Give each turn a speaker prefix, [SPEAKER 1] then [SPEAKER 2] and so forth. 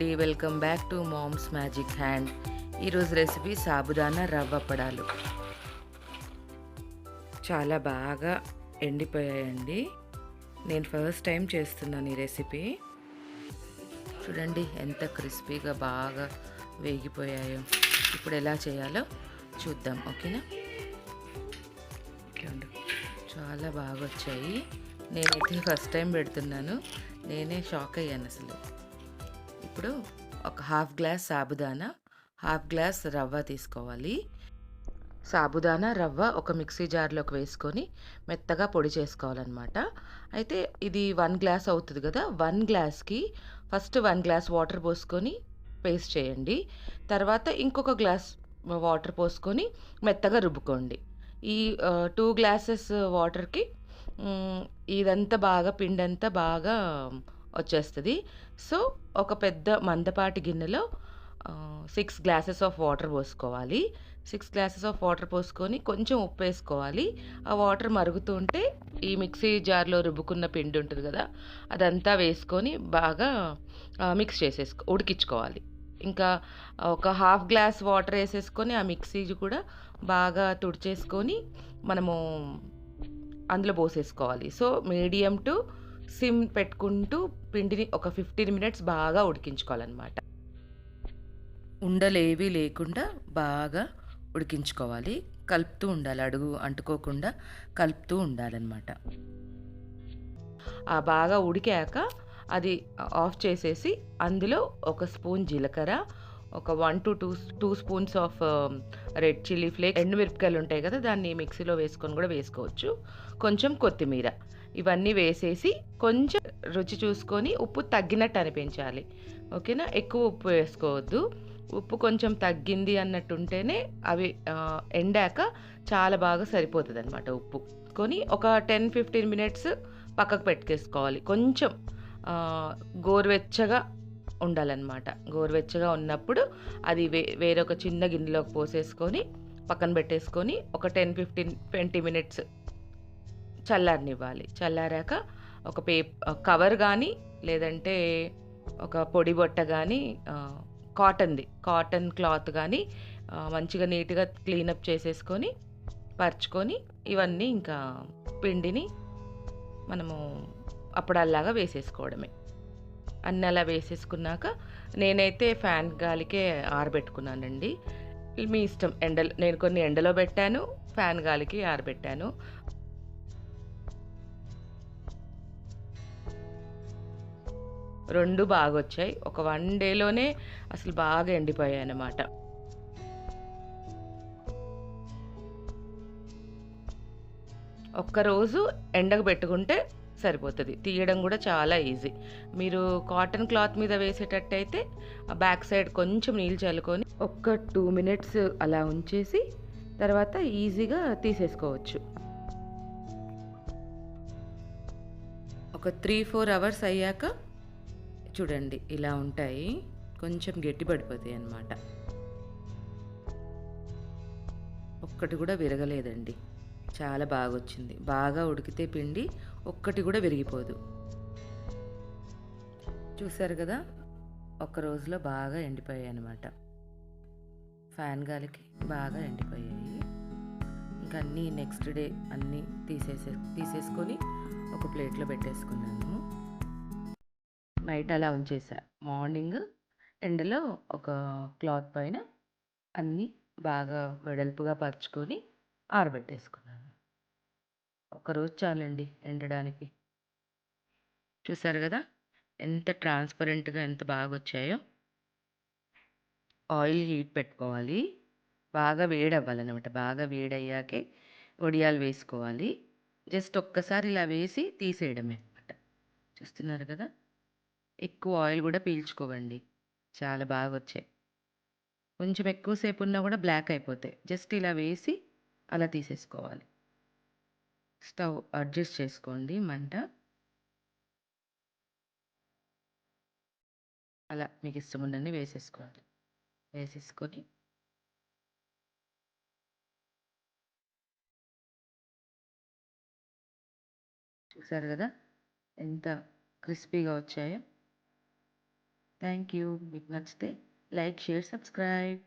[SPEAKER 1] అండి. Welcome back to mom's magic hand. ఈరోజు recipe sabudana రవ్వ పడాలు. చాలా బాగా ఎండిపోయాయండి. నేను ఫస్ట్ టైం చేస్తున్నాను ఈ రెసిపీ. చూడండి ఎంత క్రిస్పీగా బాగా వేగిపోయాయో. ఇప్పుడు ఎలా చేయాలో చూద్దాం ఓకేనా? చాలా బాగా వచ్చాయి. నేనైతే ఫస్ట్ టైం పెడుతున్నాను. నేనే షాక్ అయ్యాను అసలు. ఇప్పుడు ఒక half glass sabudana half glass రవ్వ తీసుకోవాలి. సాబుదానా రవ్వ ఒక మిక్సీ జార్లోకి వేసుకొని మెత్తగా పొడి చేసుకోవాలన్నమాట. అయితే ఇది వన్ గ్లాస్ అవుతుంది కదా వన్ గ్లాస్కి ఫస్ట్ వన్ గ్లాస్ వాటర్ పోసుకొని పేస్ట్ చేయండి. తర్వాత ఇంకొక గ్లాస్ వాటర్ పోసుకొని మెత్తగా రుబ్బుకోండి. ఈ టూ గ్లాసెస్ వాటర్కి ఇదంతా బాగా పిండంతా బాగా వచ్చేస్తుంది. సో ఒక పెద్ద మందపాటి గిన్నెలో సిక్స్ గ్లాసెస్ ఆఫ్ వాటర్ పోసుకోవాలి. సిక్స్ గ్లాసెస్ ఆఫ్ వాటర్ పోసుకొని కొంచెం ఉప్పు వేసుకోవాలి. ఆ వాటర్ మరుగుతుంటే ఈ మిక్సీ జార్లో రుబ్బుకున్న పిండి ఉంటుంది కదా అదంతా వేసుకొని బాగా మిక్స్ చేసేసుకో ఉడికించుకోవాలి. ఇంకా ఒక హాఫ్ గ్లాస్ వాటర్ వేసేసుకొని ఆ మిక్సీ కూడా బాగా తుడిచేసుకొని మనము అందులో పోసేసుకోవాలి. సో మీడియం టు సిమ్ పెట్టుకుంటూ పిండిని ఒక ఫిఫ్టీన్ మినిట్స్ బాగా ఉడికించుకోవాలన్నమాట. ఉండలేవి లేకుండా బాగా ఉడికించుకోవాలి. కలుపుతూ ఉండాలి అడుగు అంటుకోకుండా కలుపుతూ ఉండాలన్నమాట. ఆ బాగా ఉడికాక అది ఆఫ్ చేసేసి అందులో ఒక స్పూన్ జీలకర్ర ఒక one two two two spoons of red chilli flake ఎండుమిరపకాయలు ఉంటాయి కదా దాన్ని మిక్సీలో వేసుకొని కూడా వేసుకోవచ్చు. కొంచెం కొత్తిమీర. ఇవన్నీ వేసేసి కొంచెం రుచి చూసుకొని ఉప్పు తగ్గినట్టు అనిపించాలి. ఓకేనా? ఎక్కువ ఉప్పు వేసుకోవద్దు. ఉప్పు కొంచెం తగ్గింది అన్నట్టు ఉంటేనే అవి ఎండాక చాలా బాగా సరిపోతుంది అనమాట ఉప్పు. కొని ఒక టెన్ ఫిఫ్టీన్ మినిట్స్ పక్కకు పెట్టుకేసుకోవాలి కొంచెం గోరువెచ్చగా ఉండాలన్నమాట. గోరువెచ్చగా ఉన్నప్పుడు అది వే వేరొక చిన్న గిన్నెలోకి పోసేసుకొని పక్కన పెట్టేసుకొని ఒక టెన్ ఫిఫ్టీన్ ట్వంటీ మినిట్స్ చల్లారనివ్వాలి. చల్లారాక ఒక పే కవర్ కానీ లేదంటే ఒక పొడి బొట్ట కానీ కాటన్ది. కాటన్ క్లాత్ కానీ మంచిగా నీట్గా క్లీనప్ చేసేసుకొని పరుచుకొని ఇవన్నీ ఇంకా పిండిని మనము అప్పుడల్లాగా వేసేసుకోవడమే. అన్నీ అలా వేసేసుకున్నాక నేనైతే ఫ్యాన్ గాలికే ఆరబెట్టుకున్నానండి. మీ ఇష్టం ఎండలో నేను కొన్ని ఎండలో పెట్టాను ఫ్యాన్ గాలికి ఆరబెట్టాను. రెండు బాగా వచ్చాయి ఒక వన్ డేలోనే అసలు బాగా ఎండిపోయాయి అన్నమాట ఒక్కరోజు ఎండకు పెట్టుకుంటే సరిపోతుంది. తీయడం కూడా చాలా ఈజీ. మీరు కాటన్ క్లాత్ మీద వేసేటట్టయితే బ్యాక్ సైడ్ కొంచెం నీళ్ళు చల్లుకొని ఒక్క టూ మినిట్స్ అలా ఉంచేసి తర్వాత ఈజీగా తీసేసుకోవచ్చు. ఒక త్రీ ఫోర్ అవర్స్ అయ్యాక చూడండి ఇలా ఉంటాయి. కొంచెం గట్టి పడిపోతాయి అన్నమాట. ఒక్కటి కూడా విరగలేదండి. చాలా బాగా వచ్చింది బాగా ఉడికితే పిండి ఒక్కటి కూడా విరిగిపోదు. చూసారు కదా? ఒక్క రోజులో బాగా ఎండిపోయాయి అనమాట ఫ్యాన్ గాలికి బాగా ఎండిపోయాయి. ఇంకా అన్నీ నెక్స్ట్ డే అన్నీ తీసేసే తీసేసుకొని ఒక ప్లేట్లో పెట్టేసుకున్నాను. నైట్ అలా ఉంచేసా. మార్నింగ్ ఎండలో ఒక క్లాత్ పైన అన్నీ బాగా వెడల్పుగా పరుచుకొని ఆరబెట్టేసుకున్నాను. ఒకరోజు చాలండి ఎండడానికి. చూసారు కదా ఎంత ట్రాన్స్పరెంట్గా ఎంత బాగా వచ్చాయో ఆయిల్ హీట్ పెట్టుకోవాలి. బాగా వేడవ్వాలన్నమాట. బాగా వేడయ్యాకే వడియాలు వేసుకోవాలి. జస్ట్ ఒక్కసారి ఇలా వేసి తీసేయడమే అనమాట చూస్తున్నారు కదా? ఎక్కువ ఆయిల్ కూడా పీల్చుకోవండి. చాలా బాగా వచ్చాయి. కొంచెం ఎక్కువసేపు ఉన్నా కూడా బ్లాక్ అయిపోతాయి. జస్ట్ ఇలా వేసి అలా తీసేసుకోవాలి. స్టవ్ అడ్జస్ట్ చేసుకోండి మంట. అలా మీకు ఇష్టం ఉన్నన్ని వేసేసుకోండి. వేసేసుకొని చూసారు కదా ఎంత క్రిస్పీగా వచ్చాయో. Thank you. Big Wednesday. Like, share, subscribe.